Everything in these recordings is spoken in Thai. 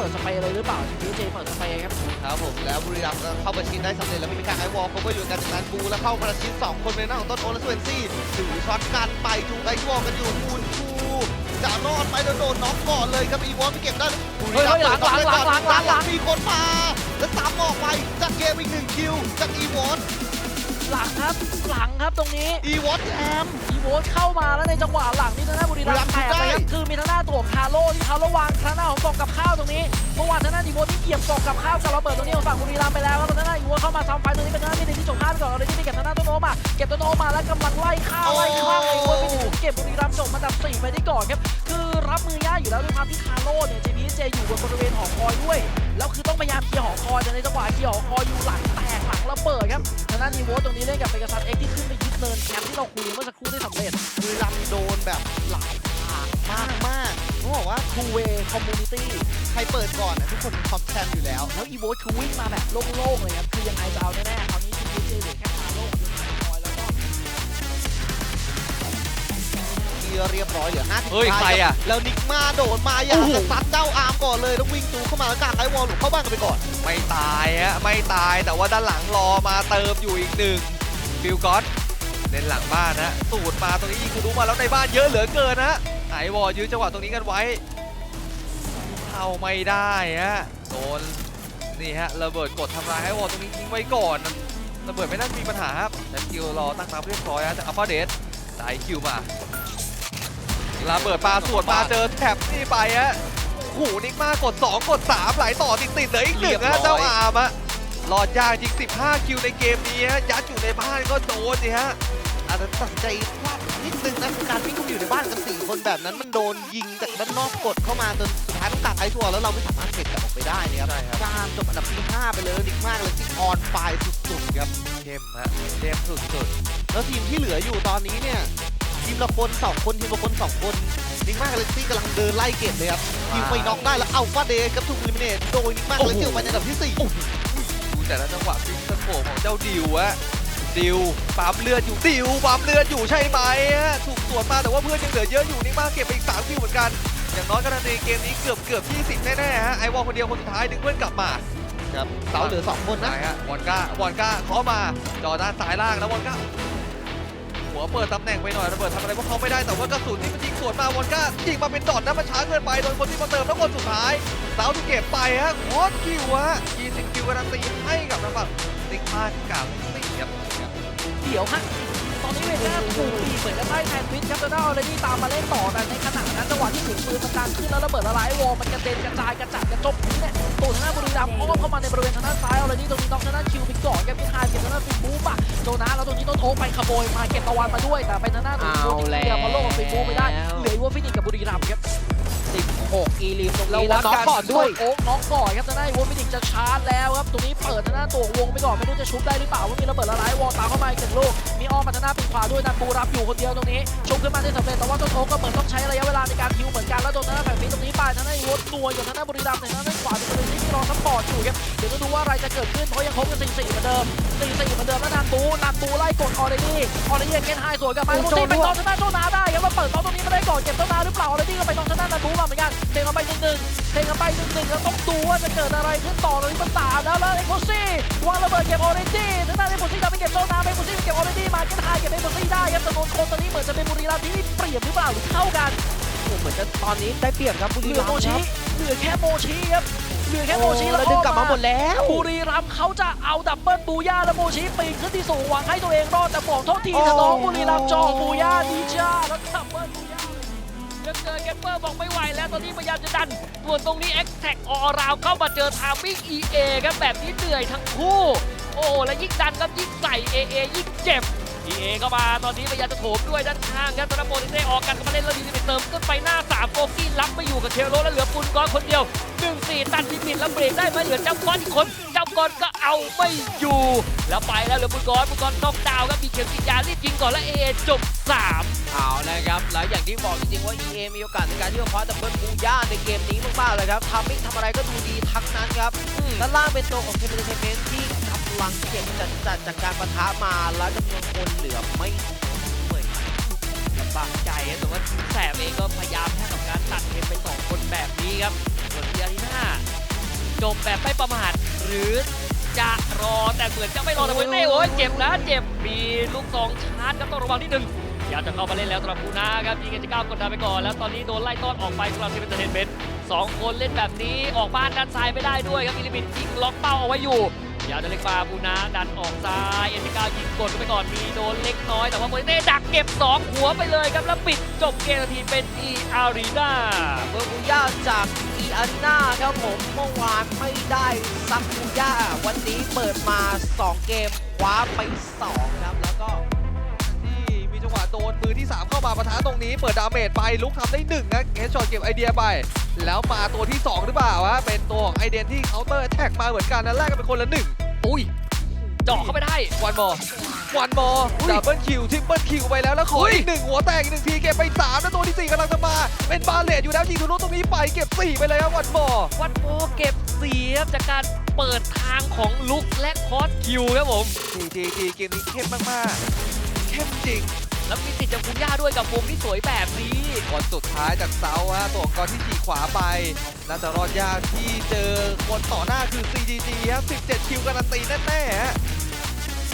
เปิดสเปรย์เลยหรือเปล่าทีเจเปิดสเปรย์ครับครับผมแล้วบุรีรัมย์ก็เข้าประชิดได้สำเร็จแล้วมีการไอวอลเขาก็อยู่กันจากนั้นบูแล้วเข้าประชิดสองคนในหน้าของต้นโอและสเวนซี่ถือช็อตกันไปจูงไอวอลกันอยู่มูนชูจะรอดไปแล้วโดนน็อกก่อนเลยครับอีวอลไม่เก็บได้บุรีรัมย์หลังหลังหลังหลังหลังมีคนมาแล้วซ้ำออกไปจากเกมอีกหนึ่งคิวจากอีวอล หลังครับ หลังครับตรงนี้ อีวอลแอม อีโวตเข้ามาแล้วในจังหวะหลังนี่ทางด้านบุรีรัมย์แตกไปครับคือมีทางด้านตัวของคาร์โลที่เขาระวางทางด้านของกล่องกับข้าวตรงนี้เมื่อวานทางด้านอีโวตที่เหยียบกล่องกับข้าวกับระเบิดตรงนี้ของฝั่งบุรีรัมย์ไปแล้วแล้วทางด้านอีโวตเข้ามาซ้ำไฟตรงนี้เป็นทางด้านมินิที่จบห้าไปก่อนเลยที่ไปเก็บทางด้านต้นโนมาเก็บต้นโนมาแล้วกำลังไล่ฆ่าไล่ฆ่าไอ้โวตมินิเก็บบุรีรัมย์จบมาดับสี่ไปได้ก่อนครับคือรับมือยากอยู่แล้วด้วยความที่คาร์โลเนี่ย JPJ อยู่บนบริเวณหอคอยด้วย แล้วคือต้องพยายามเคลียร์หอคอยแต่ในจังหวะเคลียร์หอคอยอยู่หลังแต กหลังระเบิดครับทางด้านอีโวตตรงนี้เล่นกับเปกัสซัสเอ็กที่ขึ้นไปยึดเนินแคมป์ที่เราคุยเมื่อสักครู่ได้สำเร็จบุรีรัมย์โดนแบบหลายทางมากมากๆต้องบอกว่า two way community ใครเปิดก่อนอะทุกคนท็อปแชมป์อยู่แล้ว แล้วอีโวคือวิ่งมาแบบโล่งๆเลยครับคือยังไงจะเอาแน่ๆคราวนี้ เรียบร้อยเหลือ5เฮ้ยใครอะแล้วนิกมาโดดมาอยากจะซัดเจ้าอาร์มก่อนเลยแล้ววิ่งตูเข้ามาแล้วกลางไอวอลหลุดเข้าบ้านกันไปก่อน ไม่ตายฮะไม่ตายแต่ว่าด้านหลังรอมาเติมอยู่อีกหนึ่งฟิลกอตเล่นหลังบ้านนะสูดมาตรงนี้ยิงคุณรู้มาแล้วในบ้านเยอะเหลือเกินนะไอวอลยื้อจังหวะตรงนี้กันไว้เข้าไม่ได้ฮะโดนนี่ฮะระเบิดกดทำลายไอวอลตรงนี้ทิ้งไว้ก่อนระเบิดไม่น่ามีปัญหาครับแต่คิวรอตั้งรับเรียบร้อยฮะจากอัลฟาเดสได้คิวมา ระเบิดปลาสวนมาเจอแท็บนี่ไปฮะโอ้โหนิกมากด 2 กด 3 ไหลต่อติดติดๆเหลยอีกหนึ่งเรียบร้นะอยเจ้าอาร์มอะรอดยากยิง 15 คิวในเกมนี้ฮะยัดอยู่ในบ้านก็โดนสิฮะอาจจะตัดสินใจพลาดนิดนึงนะคือการวิ่งเข้าไปอยู่ในบ้านกันสี่คนแบบนั้นมันโดนยิงจากด้านนอกกดเข้ามาจนสุดท้ายต้องกางไอชัวร์แล้วเราไม่สามารถเก็บกลับออกไปได้นะครับใช่ครับการจบอันดับที่ห้าไปเลยนิกมากเลยที่ออนไฟสุดๆครับเข้มฮะเข้มสุดแล้วทีมที่เหลืออยู่ตอนนี้เนี่ย ทีมละคนสองคนทีมละคนสองคนนิกมากเลยซี่กำลังเดินไล่เก็บเลยครับยิงไปน็อกได้แล้วเอาฟาเดย์กับถูกลิมิเนตโดยนิกมากเลยเกี่ยวไปในอันดับที่สี่ๆดูแต่ละจังหวะฟิกสโกของเจ้าดิวอะดิวปั๊มเลือดอยู่ดิวปั๊มเลือดอยู่ใช่ไหมฮะถูกสวนมาแต่ว่าเพื่อนยังเหลือเยอะอยู่นิกมากเก็บไปอีก3คิวเหมือนกันอย่างน้อยก็ในเกมนี้เกือบเกือบ20แน่ๆฮะไอวอลคนเดียวคนสุดท้ายดึงเพื่อนกลับมาครับเสาเหลือสองคนนะได้ฮะวอนก้าวอนก้าเคาะมาจอด้านซ้ายล่างแล้ววอนก้า หัวเปิดตำแหน่งไปหน่อยระเบิดทำอะไรพวกเขาไม่ได้แต่ว่ากระสุนที่มันยิงสวนมาวอนก้ายิงมาเป็นดอทนะมันช้าเกินไปโดนคนที่มาเติมแล้วคนสุดท้ายเสาที่เก็บไปฮะโคตรคิวฮะ20คิวการันตีให้กับทางฝั่งติ๊กมากับสี่ครับเดี๋ยวฮะตอนนี้เวน่าถูกตีเหมือนกับไล่แทนวิทครับแล้วเอาเลยนี่ตามมาเล่นต่อแต่ในขณะนั้นจังหวะที่เสียงปืนมันดังขึ้นแล้วระเบิดละลายวอลมันกระเด็นกระจายกระจัดกระจบเนี่ยตัวทางด้านบุรีรัมย์อ้อมเข้ามาในบริเวณทางด้านซ้ายเอาเลยนี่ตรงนี้น้องทางด้าน นะแล้วตรงนี้ต้นโอ๊กไปขโมยมาเก็บตะวันมาด้วย แต่เป็นทางด้านของโดนที่เคลียร์พอโลกับฟิบูไปได้ เหลืออีวอฟินิกกับบุรีรัมย์ครับ16อีลิมตรงแล้วนี้แล้วน้องก่อนด้วยโอ๊กน้องก่อนครับทางด้านอีวอฟินิกจะชาร์จแล้วครับตรงนี้เปิดทางด้านตัววงไปก่อนไม่รู้จะชุบได้หรือเปล่าว่ามีระเบิดละลายวอลตามเข้ามาอีกหนึ่งลูกมีอ้อมมาทางด้านปีกขวาด้วยนันบูรับอยู่คนเดียวตรงนี้ชุบขึ้นมาได้สำเร็จแต่ว่าต้นโอ๊กก็เหมือนต้องใช้ระยะเวลาในการฮิวเหมือนกันแล้วโดนทางด้านแฝงฟิตรงนี้ไปทางด้านอีวอนัวอยู่ทางด้านบุรีรัมย์ในทางด้านขวา เป็นบริเวณที่มีรอซัพพอร์ตอยู่ครับ เดี๋ยวต้องดูว่าอะไรจะเกิดขึ้น เพราะยังคบกัน4 4เหมือนเดิม4 4เหมือนเดิมแล้วนันบูนันบูไล่กดออเรดี้ออเรดี้เกนไฮสวยกลับมาโจนไปตอนทางด้านโจนาได้ครับมาเปิดตอนตรงนี้มาได้ก่อนเก็บโจนาหรือเปล่าออเรดี้ก็ไปตอนทางด้านนันบูมาเหมือนกันเทงเข้าไปหนึ่งหนึ่งเทงเข้าไปหนึ่งหนึ่งแล้วต้องดูว่าจะเกิดอะไรขึ้นต่อเลยมันสามแล้วแล้วเอ็กโคซี่วางระเบิดเก็บออเรดี้ทางด้านเอ็กโคซี่ทำไปเก็บโจนาเอ็กโคซี่ไปเก็บออเรดี้มาเกนไฮเก็บเอ็กโคซี่ได้ครับจำนวนคนตอนนี้เหมือนจะเป็นบุรีรัมย์ที่เปรียบหรือเปล่าหรือเท่ากันโอ้เหมือนจะตอนนี้ได้เปรียบครับบุเหรีลือรัมโมย์คชิรับเหลือแค่โมชิครับ เหลือแค่โมชิโอ้แล้วแล้วดึงกลับมาหมดแล้วบุรีรัมย์เขาจะเอาดับเบิลบูย่าและโมชิปีนขึ้นที่สูงหวังให้ตัวเองรอดแต่บอกโทษทีนะน้องบุรีรัมย์จองบูย่าดีจ้าแล้วดับเบิลบูย่าเจอเกมเปอร์บอกไม่ไหวแล้วตอนนี้พยายามจะดันส่วนตรงนี้ X t a c ออราวเข้ามาเจอทามิ่ง EA ครับแบบนี้เหนื่อยทั้งคู่ โอ้และยิ่งดันก็ยิ่งใส่ AA ยิ่งเจ็บ EA เข้ามาตอนนี้พยายามจะโถมด้วยด้านข้างครับตอนนั้นโมนิเต้ออกกันก็มาเล่นแล้วดีไปเติมขึ้นไปหน้า3โกกี้รับไม่อยู่กับเทโรแล้วเหลือปุนก้อนคนเดียว1-4ตัดลิมิตแล้วเบรกได้ไหมเหลือเจ้าก้อนอีกคนเจ้าก้อนก็เอาไม่อยู่ แล้วไปแล้วเหลือปุนก้อนปุนก้อนน็อกดาวน์ครับมีเข็มกินยารีบยิงก่อนแล้ว AA จบสามเอานะครับแล้วอย่างที่บอกจริงๆว่า EA มีโอกาสในการที่จะคว้าดับเบิลบูย่าในเกมนี้มากๆเลยครับทำมิ่งทำอะไรก็ดูดีทั้งนั้นครับด้านล่างเป็นตัวของเทมเปอร์เทเมนที่ กำลังเก็บจัดจัดจากการปะทะมาแล้วจำนวนคนเหลือไม่เหมือนลำบากใจแต่ว่าทีมแสบเองก็พยายามแค่กับการตัดเกมไปสองคนแบบนี้ครับโดส่วนเดียรีน่าจบแบบไม่ประมาทหรือจะรอแต่เหมือนจะไม่รอแต่เว้ยเต้โอ้ยเจ็บนะเจ็บมีลูกสองชาร์จครับต้องระวังนิดนึงอยากจะเข้ามาเล่นแล้วสำหรับปูนาครับยิงกันจะก้าวกดดันไปก่อน แล้วตอนนี้โดนไล่ต้อนออกไปสำหรับทีมเอนเตอร์เทนเมนต์สองคนเล่นแบบนี้ออกบ้านด้านซ้ายไม่ได้ด้วยครับอิลิมินยิงล็อกเป้าเอาไว้อยู่ ยาวจะเล็กฟาบูนาดันออกซ้ายเอ็นติก้ายิงกดเข้าไปก่อนมีโดนเล็กน้อย แต่ว่าโมเต้ดักเก็บสองหัวไปเลยครับ แล้วปิดจบเกมนาทีเป็นอีอารีนาเบอร์บูย่าจากอีอันนาครับผมเมื่อวานไม่ได้ซักบูย่าวันนี้เปิดมา 2 เกมคว้าไป 2 ครับแล้วก็ งหวะโดนมือที่ 3 เข้ามาปะทะตรงนี้ เปิดดาเมจไปลุกทำได้1นะเฮดช็อตเก็บไอเดียไป แล้วมาตัวที่ 2 หรือเปล่าวะเป็นตัวของไอเดนที่เคาน์เตอร์แท็กมาเหมือนกันนะแรกกันเป็นคนละหนึ่งอุ้ยเจาะเข้าไปได้วันมอวันมอดับเบิลคิวทิปเปิลคิวไปแล้วแล้วขออุ้ยอีกหนึ่งหัวแตกอีกหนึ่งทีเก็บไปสามแล้วตัวที่สี่กำลังจะมา เป็นบาเลตอยู่แล้วยิงทะลุตรงนี้ไปเก็บสี่ไปเลยครับวันมอวัดโมเก็บเสียบจากการเปิดทางของลุกและคอสคิวครับผมจีจีจีเกมนี้เข้มมากๆเข้มจริง แล้วมีสิทธิ์จะคุณย่าด้วยกับมุมที่สวยแบบนี้คนสุดท้ายจากเซาฮะตัวของกอนที่ขี่ขวาไปน่าจะรอดยากที่เจอคนต่อหน้าคือ CGG ครับ17 คิวการันตีแน่ๆฮะ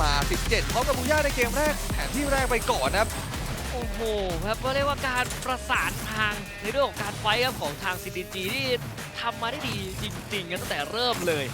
มา17พร้อมกับบูย่าในเกมแรกแผนที่แรกไปก่อนนะครับโอ้โหครับก็เรียกว่าการประสานทางในเรื่องของการไฟท์ครับของทาง CDG ที่ทำมาได้ดีจริงๆกันตั้งแต่เริ่มเลย